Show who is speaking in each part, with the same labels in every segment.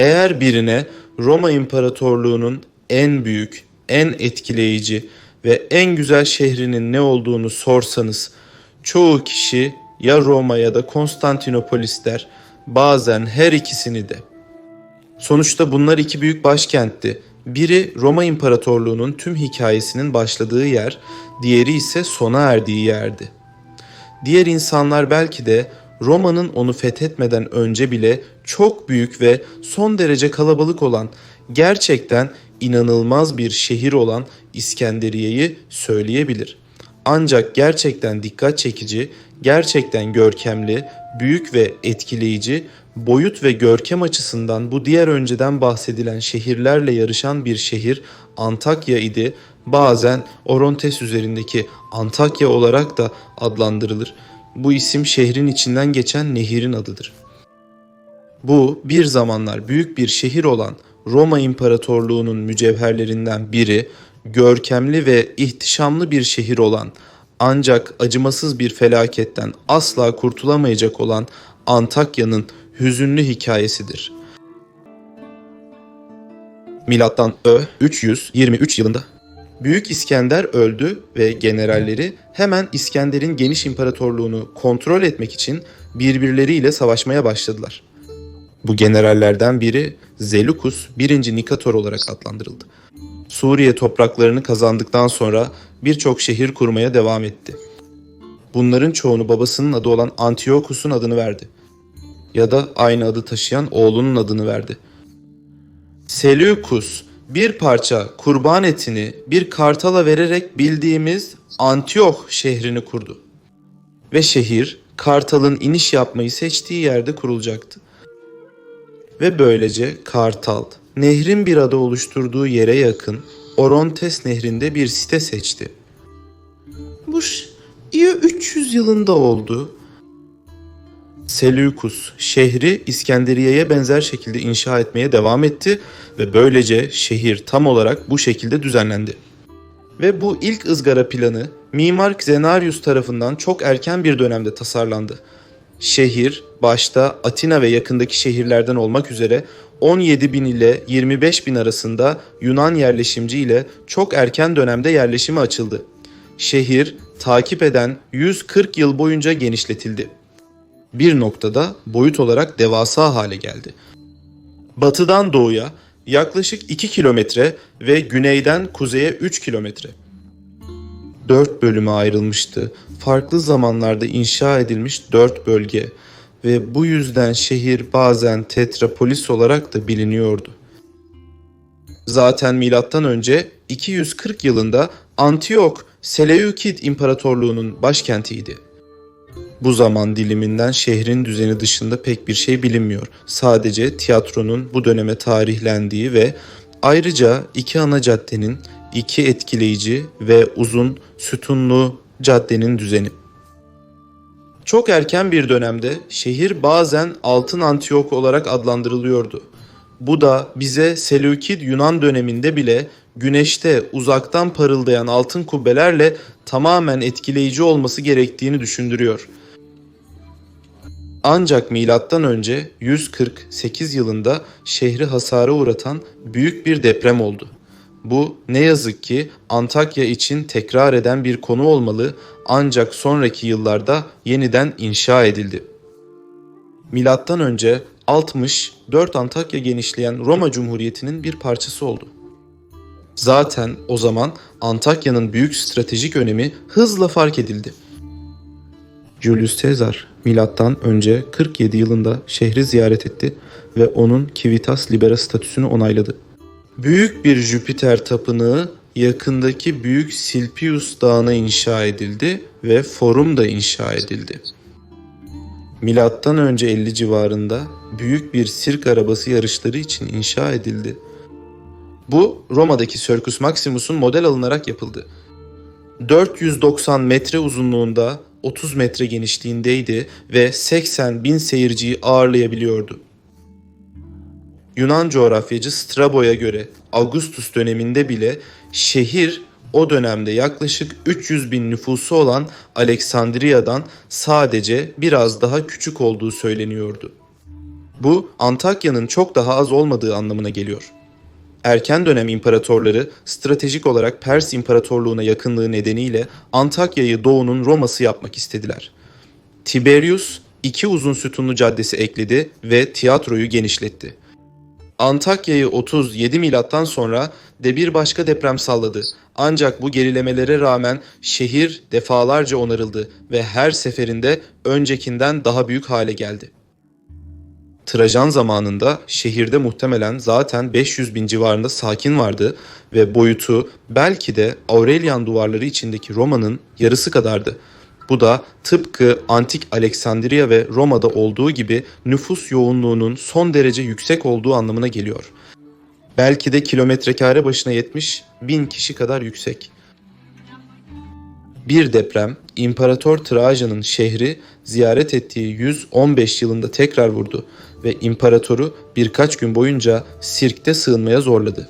Speaker 1: Eğer birine Roma İmparatorluğu'nun en büyük, en etkileyici ve en güzel şehrinin ne olduğunu sorsanız çoğu kişi ya Roma ya da Konstantinopolis der. Bazen her ikisini de. Sonuçta bunlar iki büyük başkentti. Biri Roma İmparatorluğu'nun tüm hikayesinin başladığı yer, diğeri ise sona erdiği yerdi. Diğer insanlar belki de Roma'nın onu fethetmeden önce bile çok büyük ve son derece kalabalık olan, gerçekten inanılmaz bir şehir olan İskenderiye'yi söyleyebilir. Ancak gerçekten dikkat çekici, gerçekten görkemli, büyük ve etkileyici, boyut ve görkem açısından bu diğer önceden bahsedilen şehirlerle yarışan bir şehir Antakya idi. Bazen Orontes üzerindeki Antakya olarak da adlandırılır. Bu isim şehrin içinden geçen nehirin adıdır. Bu bir zamanlar büyük bir şehir olan Roma İmparatorluğu'nun mücevherlerinden biri, görkemli ve ihtişamlı bir şehir olan ancak acımasız bir felaketten asla kurtulamayacak olan Antakya'nın hüzünlü hikayesidir. Milattan Ö 323 yılında Büyük İskender öldü ve generalleri hemen İskender'in geniş imparatorluğunu kontrol etmek için birbirleriyle savaşmaya başladılar. Bu generallerden biri Zeleukus 1. Nikator olarak adlandırıldı. Suriye topraklarını kazandıktan sonra birçok şehir kurmaya devam etti. Bunların çoğunu babasının adı olan Antiochus'un adını verdi. Ya da aynı adı taşıyan oğlunun adını verdi. Seleukus bir parça kurban etini bir kartala vererek bildiğimiz Antioch şehrini kurdu. Ve şehir kartalın iniş yapmayı seçtiği yerde kurulacaktı. Ve böylece kartal nehrin bir ada oluşturduğu yere yakın Orontes nehrinde bir site seçti. Bu ya 300 yılında oldu. Seleukus şehri İskenderiye'ye benzer şekilde inşa etmeye devam etti ve böylece şehir tam olarak bu şekilde düzenlendi. Ve bu ilk ızgara planı Mimar Xenarius tarafından çok erken bir dönemde tasarlandı. Şehir başta Atina ve yakındaki şehirlerden olmak üzere 17 bin ile 25 bin arasında Yunan yerleşimci ile çok erken dönemde yerleşime açıldı. Şehir takip eden 140 yıl boyunca genişletildi. Bir noktada boyut olarak devasa hale geldi. Batıdan doğuya yaklaşık 2 kilometre ve güneyden kuzeye 3 kilometre. Dört bölüme ayrılmıştı. Farklı zamanlarda inşa edilmiş dört bölge ve bu yüzden şehir bazen Tetrapolis olarak da biliniyordu. Zaten milattan önce 240 yılında Antiyok Seleukid İmparatorluğu'nun başkentiydi. Bu zaman diliminden şehrin düzeni dışında pek bir şey bilinmiyor. Sadece tiyatronun bu döneme tarihlendiği ve ayrıca iki ana caddenin iki etkileyici ve uzun sütunlu caddenin düzeni. Çok erken bir dönemde şehir bazen Altın Antiyok olarak adlandırılıyordu. Bu da bize Seleucid Yunan döneminde bile güneşte uzaktan parıldayan altın kubbelerle tamamen etkileyici olması gerektiğini düşündürüyor. Ancak milattan önce 148 yılında şehri hasara uğratan büyük bir deprem oldu. Bu ne yazık ki Antakya için tekrar eden bir konu olmalı ancak sonraki yıllarda yeniden inşa edildi. Milattan önce 64 Antakya genişleyen Roma Cumhuriyeti'nin bir parçası oldu. Zaten o zaman Antakya'nın büyük stratejik önemi hızla fark edildi. Julius Caesar milattan önce 47 yılında şehri ziyaret etti ve onun Civitas Libera statüsünü onayladı. Büyük bir Jüpiter tapınağı yakındaki Büyük Silpius Dağı'na inşa edildi ve forum da inşa edildi. Milattan önce 50 civarında büyük bir sirk arabası yarışları için inşa edildi. Bu Roma'daki Circus Maximus'un model alınarak yapıldı. 490 metre uzunluğunda 30 metre genişliğindeydi ve 80 bin seyirciyi ağırlayabiliyordu. Yunan coğrafyacı Strabo'ya göre Augustus döneminde bile şehir o dönemde yaklaşık 300 bin nüfusu olan Aleksandriya'dan sadece biraz daha küçük olduğu söyleniyordu. Bu Antakya'nın çok daha az olmadığı anlamına geliyor. Erken dönem imparatorları stratejik olarak Pers İmparatorluğu'na yakınlığı nedeniyle Antakya'yı Doğu'nun Roma'sı yapmak istediler. Tiberius iki uzun sütunlu caddesi ekledi ve tiyatroyu genişletti. Antakya'yı 37 milattan sonra de bir başka deprem salladı. Ancak bu gerilemelere rağmen şehir defalarca onarıldı ve her seferinde öncekinden daha büyük hale geldi. Trajan zamanında şehirde muhtemelen zaten 500 bin civarında sakin vardı ve boyutu belki de Aurelian duvarları içindeki Roma'nın yarısı kadardı. Bu da tıpkı antik Aleksandriya ve Roma'da olduğu gibi nüfus yoğunluğunun son derece yüksek olduğu anlamına geliyor. Belki de kilometrekare başına 70 bin kişi kadar yüksek. Bir deprem İmparator Trajan'ın şehri ziyaret ettiği 115 yılında tekrar vurdu ve imparatoru birkaç gün boyunca sirkte sığınmaya zorladı.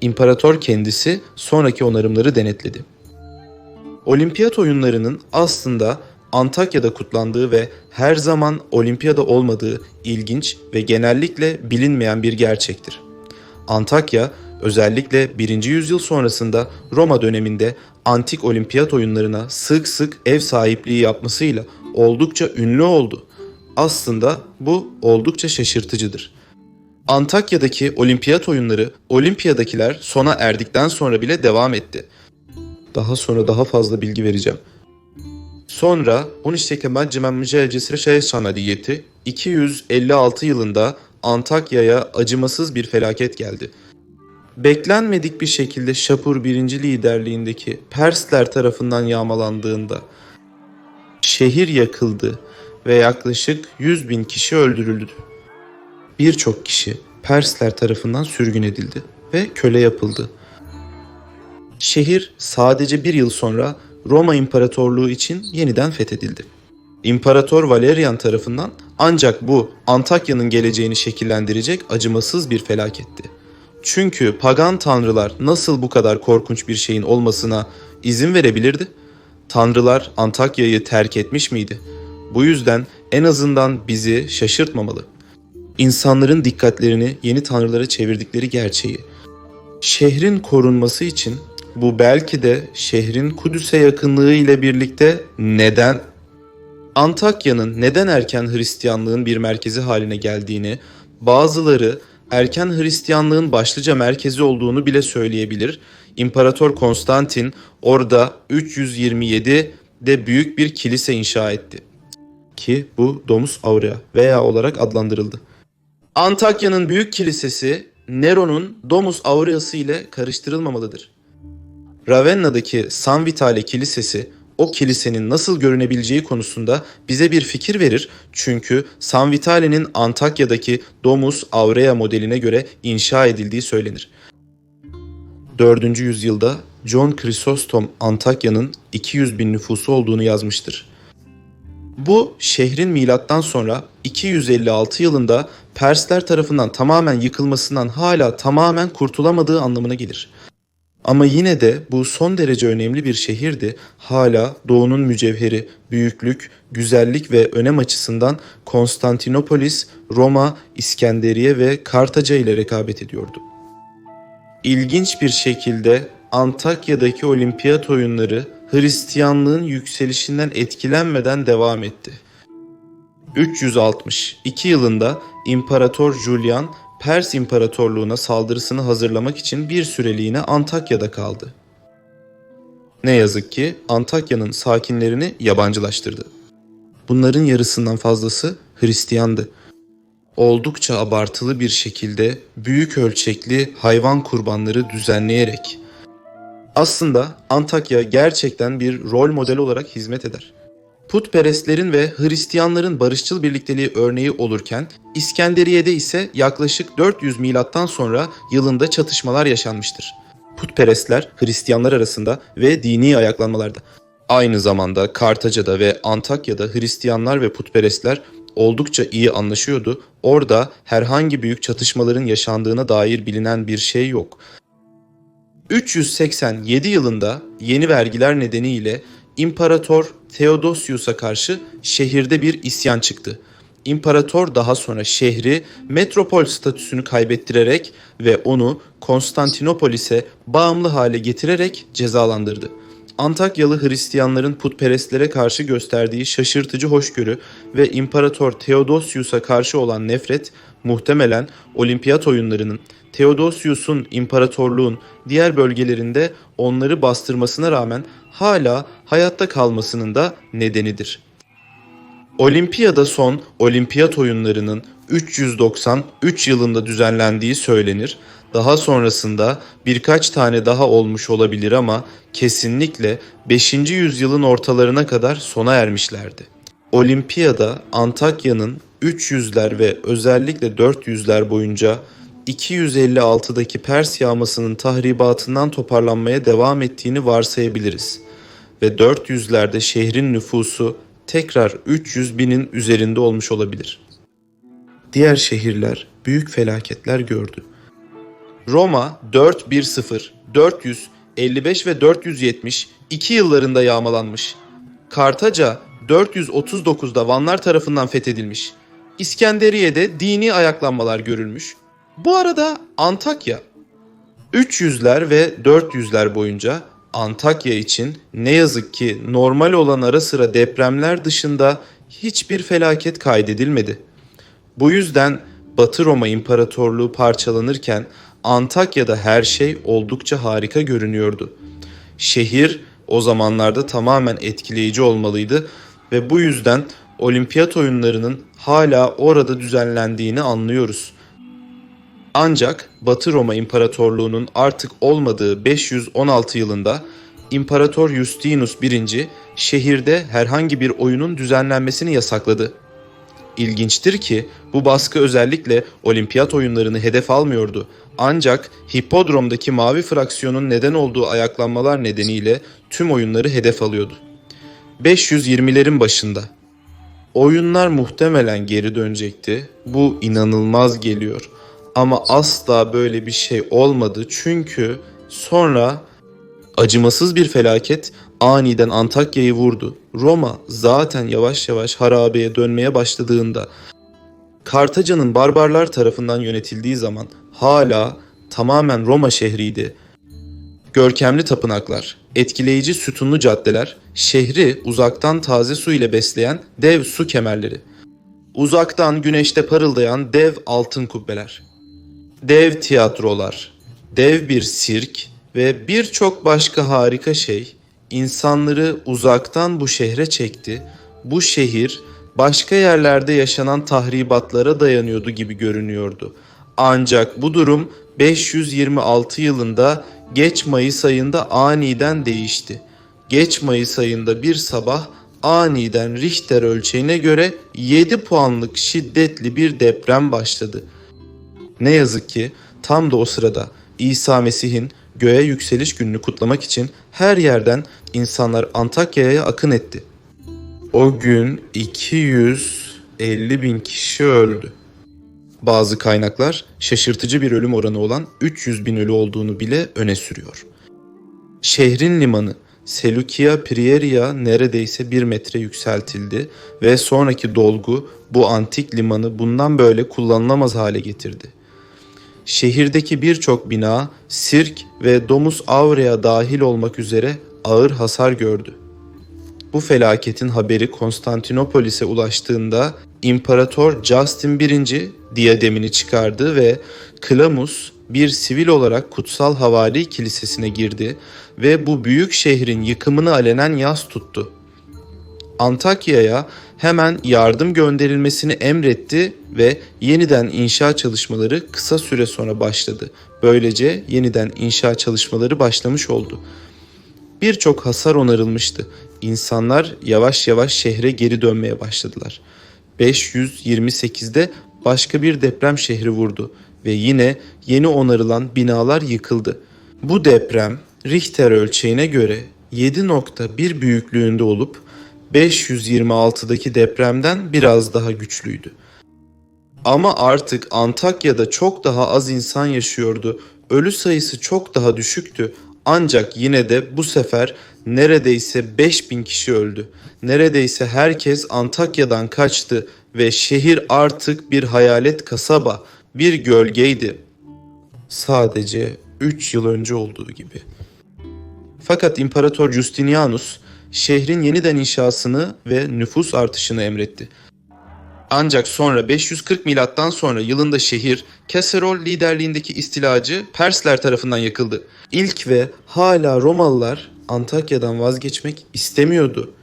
Speaker 1: İmparator kendisi sonraki onarımları denetledi. Olimpiyat oyunlarının aslında Antakya'da kutlandığı ve her zaman olimpiyada olmadığı ilginç ve genellikle bilinmeyen bir gerçektir. Antakya özellikle 1. yüzyıl sonrasında Roma döneminde antik olimpiyat oyunlarına sık sık ev sahipliği yapmasıyla oldukça ünlü oldu. Aslında bu oldukça şaşırtıcıdır. Antakya'daki olimpiyat oyunları olimpiyadakiler sona erdikten sonra bile devam etti. Daha sonra daha fazla bilgi vereceğim. Sonra 13 Kemal mücadelesi şey sanadiyeti 256 yılında Antakya'ya acımasız bir felaket geldi. Beklenmedik bir şekilde Şapur 1. liderliğindeki Persler tarafından yağmalandığında şehir yakıldı ve yaklaşık 100 bin kişi öldürüldü. Birçok kişi Persler tarafından sürgün edildi ve köle yapıldı. Şehir sadece bir yıl sonra Roma İmparatorluğu için yeniden fethedildi. İmparator Valerian tarafından ancak bu Antakya'nın geleceğini şekillendirecek acımasız bir felaketti. Çünkü pagan tanrılar nasıl bu kadar korkunç bir şeyin olmasına izin verebilirdi? Tanrılar Antakya'yı terk etmiş miydi? Bu yüzden en azından bizi şaşırtmamalı. İnsanların dikkatlerini yeni tanrılara çevirdikleri gerçeği. Şehrin korunması için bu belki de şehrin Kudüs'e yakınlığı ile birlikte neden Antakya'nın neden erken Hristiyanlığın bir merkezi haline geldiğini, bazıları erken Hristiyanlığın başlıca merkezi olduğunu bile söyleyebilir. İmparator Konstantin orada 327 de büyük bir kilise inşa etti. Ki bu Domus Aurea veya olarak adlandırıldı. Antakya'nın büyük kilisesi Nero'nun Domus Aureası ile karıştırılmamalıdır. Ravenna'daki San Vitale Kilisesi o kilisenin nasıl görünebileceği konusunda bize bir fikir verir çünkü San Vitale'nin Antakya'daki Domus Aurea modeline göre inşa edildiği söylenir. 4. yüzyılda John Chrysostom Antakya'nın 200 bin nüfusu olduğunu yazmıştır. Bu şehrin milattan sonra 256 yılında Persler tarafından tamamen yıkılmasından hala tamamen kurtulamadığı anlamına gelir. Ama yine de bu son derece önemli bir şehirdi. Hala doğunun mücevheri, büyüklük, güzellik ve önem açısından Konstantinopolis, Roma, İskenderiye ve Kartaca ile rekabet ediyordu. İlginç bir şekilde Antakya'daki olimpiyat oyunları Hristiyanlığın yükselişinden etkilenmeden devam etti. 362 yılında İmparator Julian Pers İmparatorluğu'na saldırısını hazırlamak için bir süreliğine Antakya'da kaldı. Ne yazık ki Antakya'nın sakinlerini yabancılaştırdı. Bunların yarısından fazlası Hristiyandı. Oldukça abartılı bir şekilde büyük ölçekli hayvan kurbanları düzenleyerek aslında Antakya gerçekten bir rol model olarak hizmet eder. Putperestlerin ve Hristiyanların barışçıl birlikteliği örneği olurken İskenderiye'de ise yaklaşık 400 milattan sonra yılında çatışmalar yaşanmıştır. Putperestler Hristiyanlar arasında ve dini ayaklanmalarda. Aynı zamanda Kartaca'da ve Antakya'da Hristiyanlar ve putperestler oldukça iyi anlaşıyordu. Orada herhangi büyük çatışmaların yaşandığına dair bilinen bir şey yok. 387 yılında yeni vergiler nedeniyle İmparator Theodosius'a karşı şehirde bir isyan çıktı. İmparator daha sonra şehri metropol statüsünü kaybettirerek ve onu Konstantinopolis'e bağımlı hale getirerek cezalandırdı. Antakyalı Hristiyanların putperestlere karşı gösterdiği şaşırtıcı hoşgörü ve İmparator Theodosius'a karşı olan nefret muhtemelen olimpiyat oyunlarının Theodosius'un imparatorluğun diğer bölgelerinde onları bastırmasına rağmen hala hayatta kalmasının da nedenidir. Olimpiyada son olimpiyat oyunlarının 393 yılında düzenlendiği söylenir. Daha sonrasında birkaç tane daha olmuş olabilir ama kesinlikle 5. yüzyılın ortalarına kadar sona ermişlerdi. Olimpiyada Antakya'nın 300'ler ve özellikle 400'ler boyunca 256'daki Pers yağmasının tahribatından toparlanmaya devam ettiğini varsayabiliriz. Ve 400'lerde şehrin nüfusu tekrar 300 binin üzerinde olmuş olabilir. Diğer şehirler büyük felaketler gördü. Roma 410, 455 ve 470 iki yıllarında yağmalanmış. Kartaca 439'da Vanlar tarafından fethedilmiş. İskenderiye'de dini ayaklanmalar görülmüş. Bu arada Antakya 300'ler ve 400'ler boyunca Antakya için ne yazık ki normal olan ara sıra depremler dışında hiçbir felaket kaydedilmedi. Bu yüzden Batı Roma İmparatorluğu parçalanırken Antakya'da her şey oldukça harika görünüyordu. Şehir o zamanlarda tamamen etkileyici olmalıydı ve bu yüzden olimpiyat oyunlarının hala orada düzenlendiğini anlıyoruz. Ancak Batı Roma İmparatorluğu'nun artık olmadığı 516 yılında İmparator Justinus I şehirde herhangi bir oyunun düzenlenmesini yasakladı. İlginçtir ki bu baskı özellikle olimpiyat oyunlarını hedef almıyordu. Ancak hipodromdaki mavi fraksiyonun neden olduğu ayaklanmalar nedeniyle tüm oyunları hedef alıyordu. 520'lerin başında. Oyunlar muhtemelen geri dönecekti. Bu inanılmaz geliyor. Ama asla böyle bir şey olmadı çünkü sonra acımasız bir felaket aniden Antakya'yı vurdu. Roma zaten yavaş yavaş harabeye dönmeye başladığında Kartaca'nın barbarlar tarafından yönetildiği zaman hala tamamen Roma şehriydi. Görkemli tapınaklar, etkileyici sütunlu caddeler, şehri uzaktan taze su ile besleyen dev su kemerleri, uzaktan güneşte parıldayan dev altın kubbeler, dev tiyatrolar, dev bir sirk ve birçok başka harika şey insanları uzaktan bu şehre çekti. Bu şehir başka yerlerde yaşanan tahribatlara dayanıyordu gibi görünüyordu. Ancak bu durum 526 yılında geç Mayıs ayında aniden değişti. Geç Mayıs ayında bir sabah aniden Richter ölçeğine göre 7 puanlık şiddetli bir deprem başladı. Ne yazık ki tam da o sırada İsa Mesih'in göğe yükseliş gününü kutlamak için her yerden insanlar Antakya'ya akın etti. O gün 250 bin kişi öldü. Bazı kaynaklar şaşırtıcı bir ölüm oranı olan 300 bin ölü olduğunu bile öne sürüyor. Şehrin limanı Seleukia Prieria neredeyse bir metre yükseltildi ve sonraki dolgu bu antik limanı bundan böyle kullanılamaz hale getirdi. Şehirdeki birçok bina, sirk ve domuz avreya dahil olmak üzere ağır hasar gördü. Bu felaketin haberi Konstantinopolis'e ulaştığında İmparator Justin I diyademini çıkardı ve Klamus bir sivil olarak Kutsal Havali Kilisesi'ne girdi ve bu büyük şehrin yıkımını alenen yas tuttu. Antakya'ya hemen yardım gönderilmesini emretti ve yeniden inşa çalışmaları kısa süre sonra başladı. Böylece yeniden inşa çalışmaları başlamış oldu. Birçok hasar onarılmıştı. İnsanlar yavaş yavaş şehre geri dönmeye başladılar. 528'de başka bir deprem şehri vurdu ve yine yeni onarılan binalar yıkıldı. Bu deprem Richter ölçeğine göre 7.1 büyüklüğünde olup 526'daki depremden biraz daha güçlüydü. Ama artık Antakya'da çok daha az insan yaşıyordu. Ölü sayısı çok daha düşüktü. Ancak yine de bu sefer neredeyse 5000 kişi öldü. Neredeyse herkes Antakya'dan kaçtı ve şehir artık bir hayalet kasaba, bir gölgeydi. Sadece 3 yıl önce olduğu gibi. Fakat İmparator Justinianus şehrin yeniden inşasını ve nüfus artışını emretti. Ancak sonra 540 milattan sonra yılında şehir Keserol liderliğindeki istilacı Persler tarafından yakıldı. İlk ve hala Romalılar Antakya'dan vazgeçmek istemiyordu.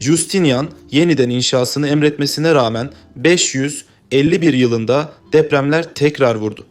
Speaker 1: Justinian yeniden inşasını emretmesine rağmen 551 yılında depremler tekrar vurdu.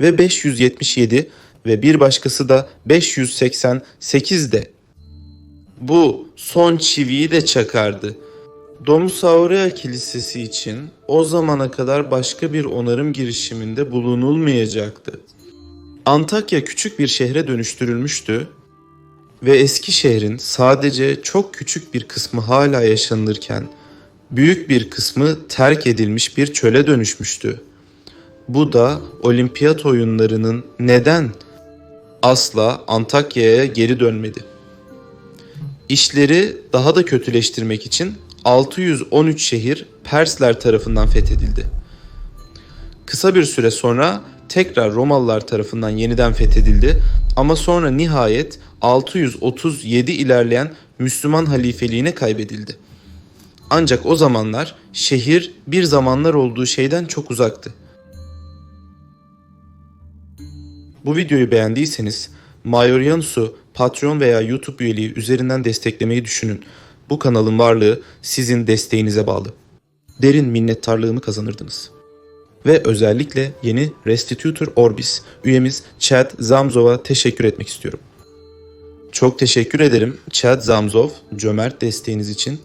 Speaker 1: Ve 577 ve bir başkası da 588'de. Bu son çiviyi de çakardı. Domus Aurea Kilisesi için o zamana kadar başka bir onarım girişiminde bulunulmayacaktı. Antakya küçük bir şehre dönüştürülmüştü ve eski şehrin sadece çok küçük bir kısmı hala yaşanılırken büyük bir kısmı terk edilmiş bir çöle dönüşmüştü. Bu da olimpiyat oyunlarının neden asla Antakya'ya geri dönmedi. İşleri daha da kötüleştirmek için 613 şehir Persler tarafından fethedildi. Kısa bir süre sonra tekrar Romalılar tarafından yeniden fethedildi ama sonra nihayet 637 ilerleyen Müslüman halifeliğine kaybedildi. Ancak o zamanlar şehir bir zamanlar olduğu şeyden çok uzaktı. Bu videoyu beğendiyseniz Majorianus'u Patreon veya YouTube üyeliği üzerinden desteklemeyi düşünün. Bu kanalın varlığı sizin desteğinize bağlı. Derin minnettarlığımı kazanırdınız. Ve özellikle yeni Restitutor Orbis üyemiz Chad Zamzov'a teşekkür etmek istiyorum. Çok teşekkür ederim Chad Zamzov cömert desteğiniz için.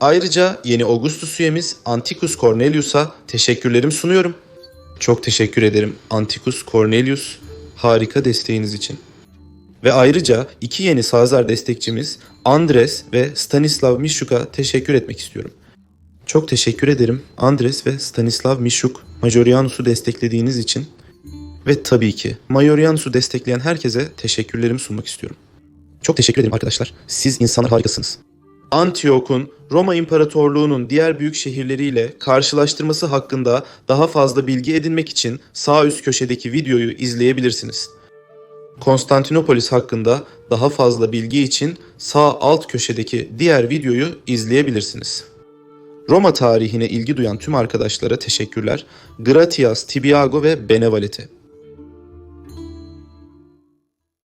Speaker 1: Ayrıca yeni Augustus üyemiz Antikus Cornelius'a teşekkürlerimi sunuyorum. Çok teşekkür ederim Antikus Cornelius harika desteğiniz için. Ve ayrıca iki yeni Sazar destekçimiz Andres ve Stanislav Mishuk'a teşekkür etmek istiyorum. Çok teşekkür ederim Andres ve Stanislav Mishuk Majorianus'u desteklediğiniz için. Ve tabii ki Majorianus'u destekleyen herkese teşekkürlerimi sunmak istiyorum. Çok teşekkür ederim arkadaşlar. Siz insanlar harikasınız. Antiyok'un Roma İmparatorluğu'nun diğer büyük şehirleriyle karşılaştırması hakkında daha fazla bilgi edinmek için sağ üst köşedeki videoyu izleyebilirsiniz. Konstantinopolis hakkında daha fazla bilgi için sağ alt köşedeki diğer videoyu izleyebilirsiniz. Roma tarihine ilgi duyan tüm arkadaşlara teşekkürler. Gratias, Tibiago ve Benevalete.